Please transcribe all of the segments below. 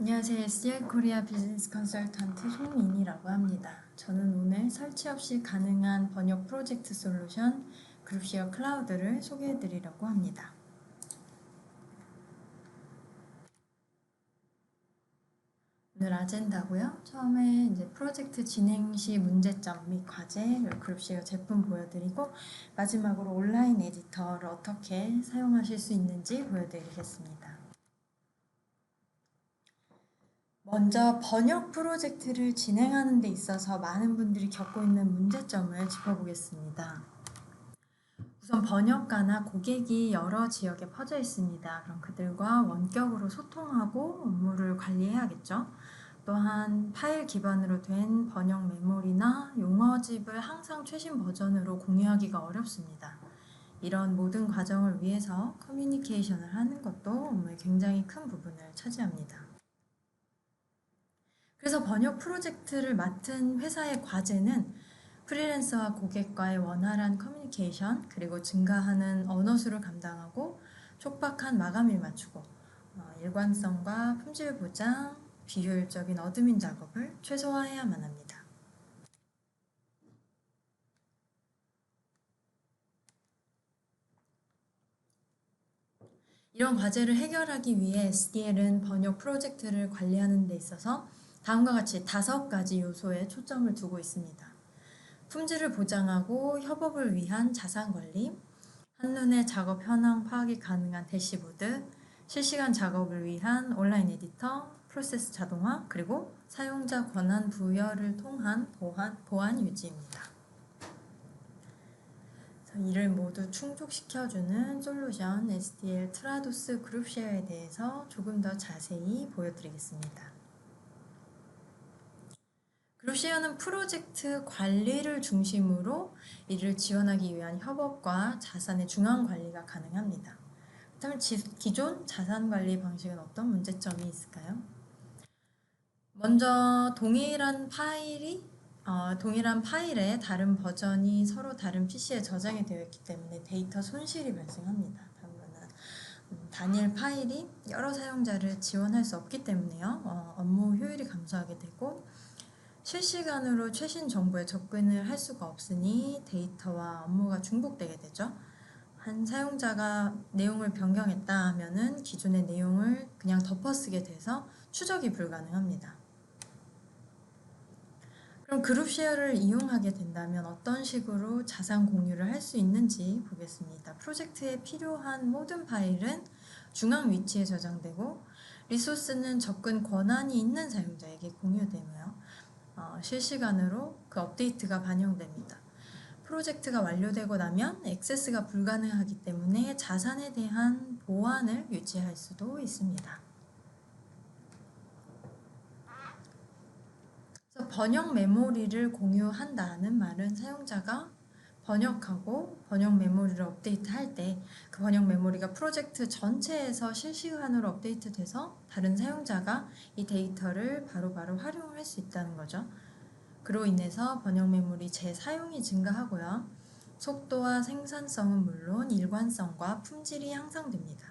안녕하세요. SDI 코리아 비즈니스 컨설턴트 송민이라고 합니다. 저는 오늘 설치 없이 가능한 번역 프로젝트 솔루션 그룹시어 클라우드를 소개해 드리려고 합니다. 오늘 아젠다고요. 처음에 이제 프로젝트 진행 시 문제점 및 과제, 그룹시어 제품 보여드리고 마지막으로 온라인 에디터를 어떻게 사용하실 수 있는지 보여드리겠습니다. 먼저 번역 프로젝트를 진행하는 데 있어서 많은 분들이 겪고 있는 문제점을 짚어보겠습니다. 우선 번역가나 고객이 여러 지역에 퍼져 있습니다. 그럼 그들과 원격으로 소통하고 업무를 관리해야겠죠. 또한 파일 기반으로 된 번역 메모리나 용어집을 항상 최신 버전으로 공유하기가 어렵습니다. 이런 모든 과정을 위해서 커뮤니케이션을 하는 것도 업무의 굉장히 큰 부분을 차지합니다. 그래서 번역 프로젝트를 맡은 회사의 과제는 프리랜서와 고객과의 원활한 커뮤니케이션 그리고 증가하는 언어 수를 감당하고 촉박한 마감일 맞추고 어, 일관성과 품질 보장, 비효율적인 어드민 작업을 최소화해야만 합니다. 이런 과제를 해결하기 위해 SDL은 번역 프로젝트를 관리하는 데 있어서 다음과 같이 다섯 가지 요소에 초점을 두고 있습니다. 품질을 보장하고 협업을 위한 자산 관리, 한눈에 작업 현황 파악이 가능한 대시보드, 실시간 작업을 위한 온라인 에디터, 프로세스 자동화, 그리고 사용자 권한 부여를 통한 보안, 보안 유지입니다. 이를 모두 충족시켜주는 솔루션 SDL 트라도스 그룹쉐어에 대해서 조금 더 자세히 보여드리겠습니다. 그룹쉐어는 프로젝트 관리를 중심으로 이를 지원하기 위한 협업과 자산의 중앙 관리가 가능합니다. 그렇다면 기존 자산 관리 방식은 어떤 문제점이 있을까요? 먼저 동일한 파일이 어, 동일한 파일에 다른 버전이 서로 다른 PC에 저장이 되어 있기 때문에 데이터 손실이 발생합니다. 다음은 음, 단일 파일이 여러 사용자를 지원할 수 없기 때문에요. 어, 업무 효율이 감소하게 되고 실시간으로 최신 정보에 접근을 할 수가 없으니 데이터와 업무가 중복되게 되죠. 한 사용자가 내용을 변경했다 하면은 기존의 내용을 그냥 덮어쓰게 돼서 추적이 불가능합니다. 그럼 그룹 쉐어를 이용하게 된다면 어떤 식으로 자산 공유를 할 수 있는지 보겠습니다. 프로젝트에 필요한 모든 파일은 중앙 위치에 저장되고 리소스는 접근 권한이 있는 사용자에게 공유되며 어, 실시간으로 그 업데이트가 반영됩니다. 프로젝트가 완료되고 나면 액세스가 불가능하기 때문에 자산에 대한 보안을 유지할 수도 있습니다. 번역 메모리를 공유한다는 말은 사용자가 번역하고 번역 메모리를 업데이트할 때 그 번역 메모리가 프로젝트 전체에서 실시간으로 업데이트돼서 다른 사용자가 이 데이터를 바로바로 바로 활용을 할수 있다는 거죠. 그로 인해서 번역 메모리 재사용이 증가하고요. 속도와 생산성은 물론 일관성과 품질이 향상됩니다.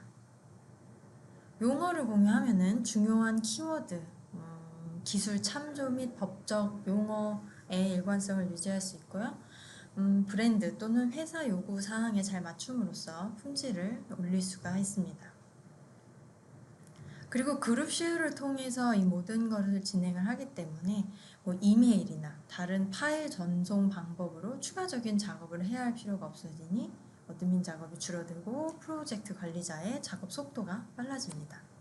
용어를 공유하면 중요한 키워드, 음, 기술 참조 및 법적 용어의 일관성을 유지할 수 있고요. 음, 브랜드 또는 회사 요구 사항에 잘 맞춤으로써 품질을 올릴 수가 있습니다. 그리고 그룹 쉐어를 통해서 이 모든 것을 진행을 하기 때문에 뭐 이메일이나 다른 파일 전송 방법으로 추가적인 작업을 해야 할 필요가 없어지니 어드민 작업이 줄어들고 프로젝트 관리자의 작업 속도가 빨라집니다.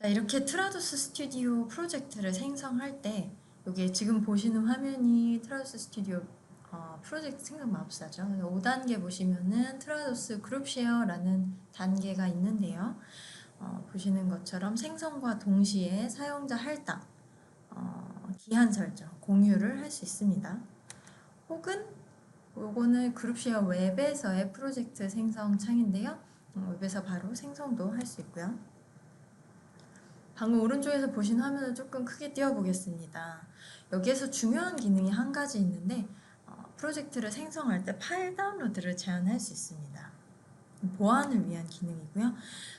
자, 이렇게 트라도스 스튜디오 프로젝트를 생성할 때 여기 지금 보시는 화면이 트라도스 스튜디오 어, 프로젝트 생성 마법사죠. 5단계 보시면은 트라도스 그룹 쉐어라는 단계가 있는데요. 어, 보시는 것처럼 생성과 동시에 사용자 할당, 어, 기한 설정, 공유를 할 수 있습니다. 혹은 요거는 그룹 쉐어 웹에서의 프로젝트 생성 창인데요. 어, 웹에서 바로 생성도 할 수 있고요. 방금 오른쪽에서 보신 화면을 조금 크게 띄워보겠습니다. 여기에서 중요한 기능이 한 가지 있는데 어, 프로젝트를 생성할 때 파일 다운로드를 제한할 수 있습니다. 보안을 위한 기능이고요.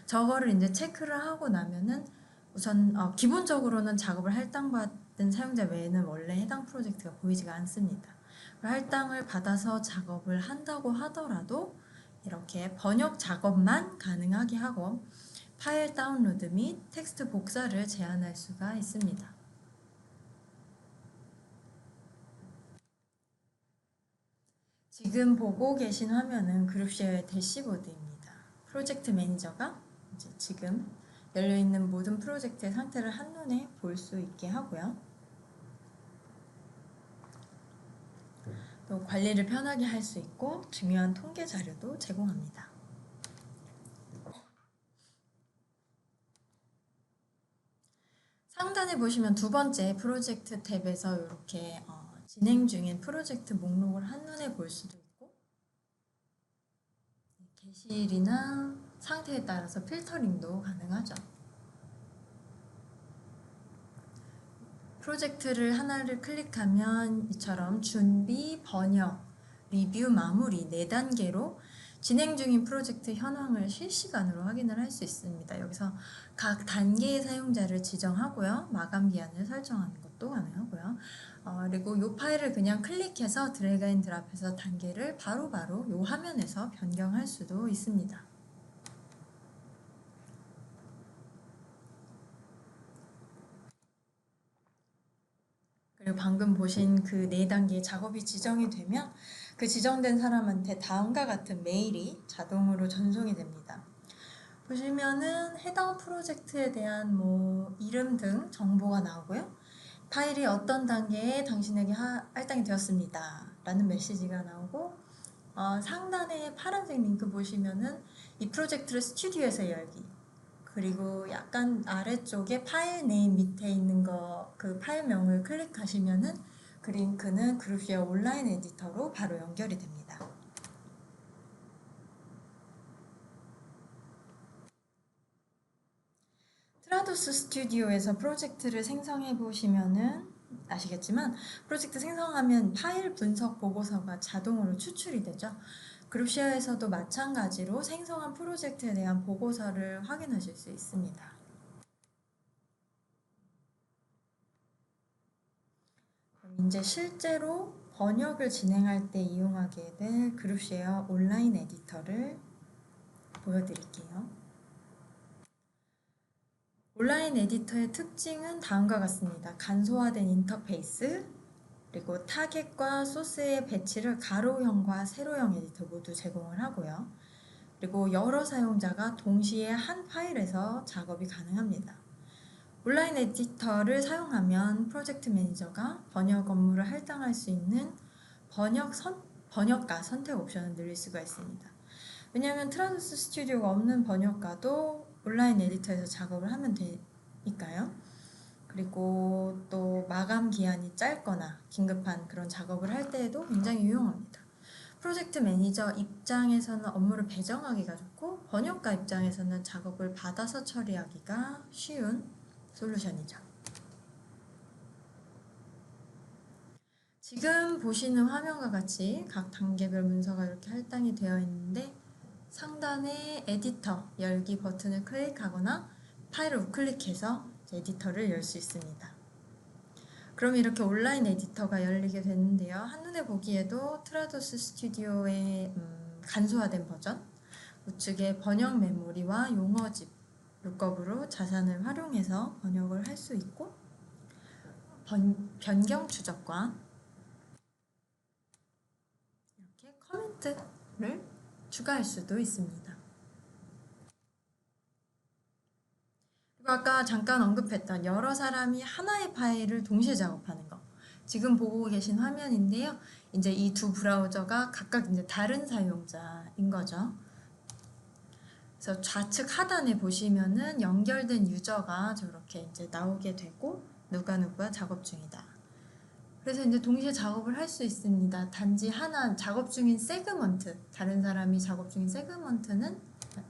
저거를 이제 체크를 하고 나면은 우선 어, 기본적으로는 작업을 할당받은 사용자 외에는 원래 해당 프로젝트가 보이지가 않습니다. 할당을 받아서 작업을 한다고 하더라도 이렇게 번역 작업만 가능하게 하고 파일 다운로드 및 텍스트 복사를 제한할 수가 있습니다. 지금 보고 계신 화면은 그룹쉐어의 대시보드입니다. 프로젝트 매니저가 이제 지금 열려 있는 모든 프로젝트의 상태를 한눈에 볼 수 있게 하고요. 또 관리를 편하게 할 수 있고 중요한 통계 자료도 제공합니다. 상단에 보시면 두 번째 프로젝트 탭에서 이렇게 어, 진행 중인 프로젝트 목록을 한눈에 볼 수도 있고 게시일이나 상태에 따라서 필터링도 가능하죠. 프로젝트를 하나를 클릭하면 이처럼 준비, 번역, 리뷰, 마무리 네 단계로 진행 중인 프로젝트 현황을 실시간으로 확인을 할 수 있습니다. 여기서 각 단계의 사용자를 지정하고요. 마감 기한을 설정하는 것도 가능하고요. 어, 그리고 이 파일을 그냥 클릭해서 드래그 앤 드랍해서 단계를 바로바로 이 화면에서 변경할 수도 있습니다. 그리고 방금 보신 그 네 단계 작업이 지정이 되면 그 지정된 사람한테 다음과 같은 메일이 자동으로 전송이 됩니다. 보시면은 해당 프로젝트에 대한 뭐 이름 등 정보가 나오고요. 파일이 어떤 단계에 당신에게 하, 할당이 되었습니다. 라는 메시지가 나오고 어, 상단에 파란색 링크 보시면은 이 프로젝트를 스튜디오에서 열기 그리고 약간 아래쪽에 파일 네임 밑에 있는 거 그 파일명을 클릭하시면은 그 링크는 그룹쉐어 온라인 에디터로 바로 연결이 됩니다. 트라도스 스튜디오에서 프로젝트를 생성해 보시면은 아시겠지만 프로젝트 생성하면 파일 분석 보고서가 자동으로 추출이 되죠. 그룹쉐어에서도 마찬가지로 생성한 프로젝트에 대한 보고서를 확인하실 수 있습니다. 이제 실제로 번역을 진행할 때 이용하게 될 그룹쉐어 온라인 에디터를 보여드릴게요. 온라인 에디터의 특징은 다음과 같습니다. 간소화된 인터페이스, 그리고 타겟과 소스의 배치를 가로형과 세로형 에디터 모두 제공을 하고요. 그리고 여러 사용자가 동시에 한 파일에서 작업이 가능합니다. 온라인 에디터를 사용하면 프로젝트 매니저가 번역 업무를 할당할 수 있는 번역 선, 번역가 선택 옵션을 늘릴 수가 있습니다. 왜냐하면 트라두스 스튜디오가 없는 번역가도 온라인 에디터에서 작업을 하면 되니까요. 그리고 또 마감 기한이 짧거나 긴급한 그런 작업을 할 때에도 굉장히 유용합니다. 프로젝트 매니저 입장에서는 업무를 배정하기가 좋고 번역가 입장에서는 작업을 받아서 처리하기가 쉬운 솔루션이죠. 지금 보시는 화면과 같이 각 단계별 문서가 이렇게 할당이 되어 있는데 상단에 에디터 열기 버튼을 클릭하거나 파일을 우클릭해서 에디터를 열 수 있습니다. 그럼 이렇게 온라인 에디터가 열리게 되는데요. 한눈에 보기에도 트라도스 스튜디오의 음, 간소화된 버전, 우측에 번역 메모리와 용어집, 룩업으로 자산을 활용해서 번역을 할 수 있고 번, 변경 추적과 이렇게 커멘트를 추가할 수도 있습니다. 그리고 아까 잠깐 언급했던 여러 사람이 하나의 파일을 동시에 작업하는 거. 지금 보고 계신 화면인데요. 이제 이 두 브라우저가 각각 이제 다른 사용자인 거죠. 그래서 좌측 하단에 보시면은 연결된 유저가 저렇게 이제 나오게 되고 누가 누가 작업 중이다. 그래서 이제 동시에 작업을 할 수 있습니다. 단지 하나 작업 중인 세그먼트, 다른 사람이 작업 중인 세그먼트는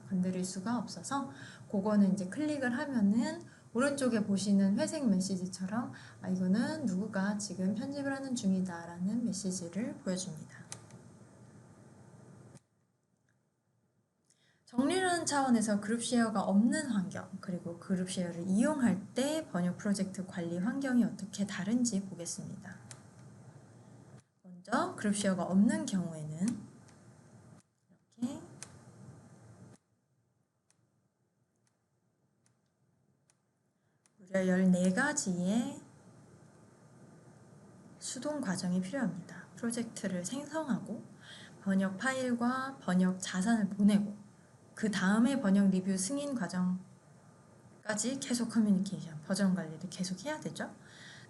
건드릴 수가 없어서 그거는 이제 클릭을 하면은 오른쪽에 보시는 회색 메시지처럼 아, 이거는 누구가 지금 편집을 하는 중이다 라는 메시지를 보여줍니다. 정리라는 차원에서 그룹 쉐어가 없는 환경 그리고 그룹 쉐어를 이용할 때 번역 프로젝트 관리 환경이 어떻게 다른지 보겠습니다. 먼저 그룹 쉐어가 없는 경우에는 이렇게 무려 14가지의 수동 과정이 필요합니다. 프로젝트를 생성하고 번역 파일과 번역 자산을 보내고 그 다음에 번역 리뷰 승인 과정까지 계속 커뮤니케이션, 버전 관리를 계속 해야 되죠.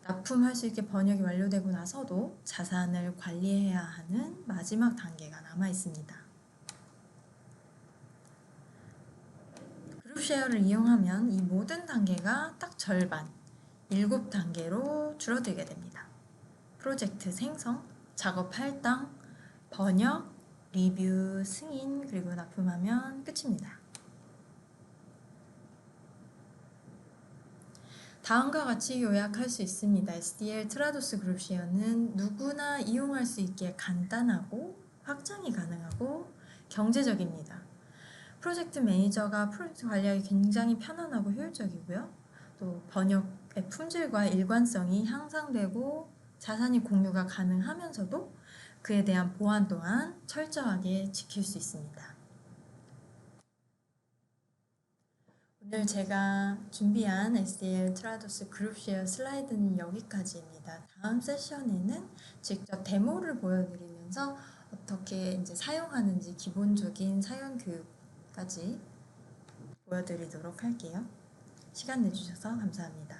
납품할 수 있게 번역이 완료되고 나서도 자산을 관리해야 하는 마지막 단계가 남아 있습니다. 그룹 쉐어를 이용하면 이 모든 단계가 딱 절반, 7단계로 줄어들게 됩니다. 프로젝트 생성, 작업 할당, 번역, 리뷰, 승인, 그리고 납품하면 끝입니다. 다음과 같이 요약할 수 있습니다. SDL 트라도스 그룹 쉐어는 누구나 이용할 수 있게 간단하고 확장이 가능하고 경제적입니다. 프로젝트 매니저가 프로젝트 관리하기 굉장히 편안하고 효율적이고요. 또 번역의 품질과 일관성이 향상되고 자산이 공유가 가능하면서도 그에 대한 보안 또한 철저하게 지킬 수 있습니다. 오늘 제가 준비한 SDL 트라도스 그룹쉐어 슬라이드는 여기까지입니다. 다음 세션에는 직접 데모를 보여드리면서 어떻게 이제 사용하는지 기본적인 사용 교육 까지 보여드리도록 할게요. 시간 내주셔서 감사합니다.